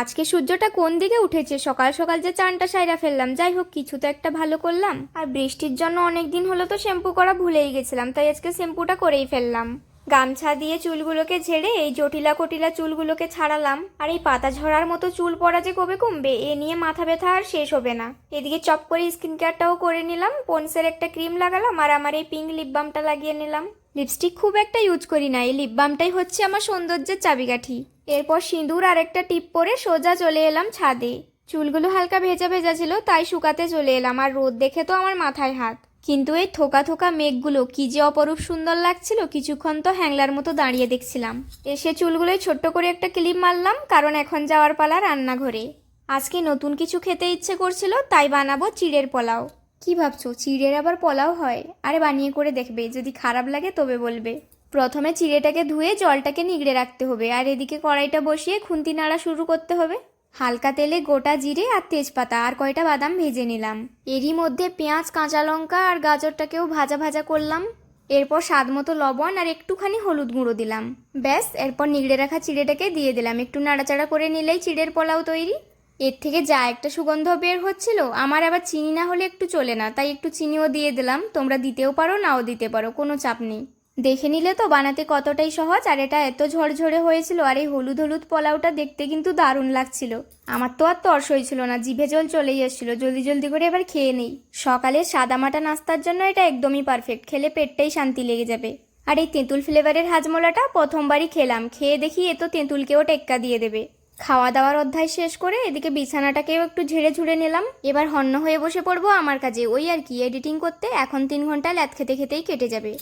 আজকে সূর্যটা কোন দিকে উঠেছে? সকাল সকাল যে চানটা সাইরা ফেললাম, যাই হোক, কিছু তো একটা ভালো করলাম। আর বৃষ্টির জন্য অনেক দিন হলো তো শ্যাম্পু করা ভুলেই গেছিলাম, তাই আজকে শ্যাম্পুটা করেই ফেললাম। গামছা দিয়ে চুলগুলোকে ঝেড়ে এই জটিলা কটিলা চুলগুলোকে ছাড়ালাম। আর এই পাতা ঝরার মতো চুল পড়া যে কবে কমবে, এ নিয়ে মাথা ব্যথা আর শেষ হবে না। এদিকে চপ করে স্কিন কেয়ারটাও করে নিলাম, পন্সের একটা ক্রিম লাগালাম আর আমার এই পিঙ্ক লিপ বামটা লাগিয়ে নিলাম। লিপস্টিক খুব একটা ইউজ করি না, এই লিপ বামটাই হচ্ছে আমার সৌন্দর্যের চাবিকাঠি। এরপর সিঁদুর আর একটা টিপ পরে সোজা চলে এলাম ছাদে। চুলগুলো হালকা ভেজা ভেজা ছিল, তাই শুকাতে চলে এলাম, আর রোদ দেখে তো আমার মাথায় হাত। কিন্তু এই থোকা থোকা মেঘগুলো কি যে অপরূপ সুন্দর লাগছিল, কিছুক্ষণ তো হ্যাংলার মতো দাঁড়িয়ে দেখছিলাম। এসে চুলগুলোই ছোট্ট করে একটা ক্লিপ মারলাম, কারণ এখন যাওয়ার পালা রান্নাঘরে। আজকে নতুন কিছু খেতে ইচ্ছে করছিল, তাই বানাবো চিড়ের পোলাও। কি ভাবছ, চিড়ের আবার পোলাও হয়? আরে বানিয়ে করে দেখবে, যদি খারাপ লাগে তবে বলবে। প্রথমে চিড়েটাকে ধুয়ে জলটাকে নিগড়ে রাখতে হবে, আর এদিকে কড়াইটা বসিয়ে খুন্তি নাড়া শুরু করতে হবে। হালকা তেলে গোটা জিরে আর তেজপাতা আর কয়টা বাদাম ভেজে নিলাম। এরই মধ্যে পেঁয়াজ, কাঁচা লঙ্কা আর গাজরটাকেও ভাজা ভাজা করলাম। এরপর স্বাদ মতো লবণ আর একটুখানি হলুদ গুঁড়ো দিলাম। ব্যাস, এরপর নিগড়ে রাখা চিড়েটাকে দিয়ে দিলাম। একটু নাড়াচাড়া করে নিলেই চিড়ের পোলাও তৈরি। এর থেকে যা একটা সুগন্ধ বের হচ্ছিল, আমার আবার চিনি না হলে একটু চলে না, তাই একটু চিনিও দিয়ে দিলাম। তোমরা দিতেও পারো, নাও দিতে পারো, কোনো চাপ নেই। দেখে নিলে তো বানাতে কতটাই সহজ, আর এটা এত ঝরঝরে হয়েছিল, আর এই হলুদ হলুদ পোলাওটা দেখতে কিন্তু দারুণ লাগছিল। আমার তো আর তর্স হয়েছিল না, জিভে জল চলেই এসেছিল জলদি জলদি করে এবার খেয়ে নেই। সকালে সাদামাটা নাস্তার জন্য এটা একদমই পারফেক্ট খেলে পেটটাই শান্তি লেগে যাবে। আর এই তেঁতুল ফ্লেভারের হাজমোলাটা প্রথমবারই খেলাম, খেয়ে দেখি এ তো তেঁতুলকেও টেক্কা দিয়ে দেবে। খাওয়া দাওয়ার অধ্যায় শেষ করে এদিকে বিছানাটাকেও একটু ঝেড়ে ঝুড়ে নিলাম। এবার হন্য হয়ে বসে পড়ব আমার কাজে, ওই আর কি এডিটিং করতে এখন তিন ঘণ্টা ল্যাদ খেতে খেতেই কেটে যাবে।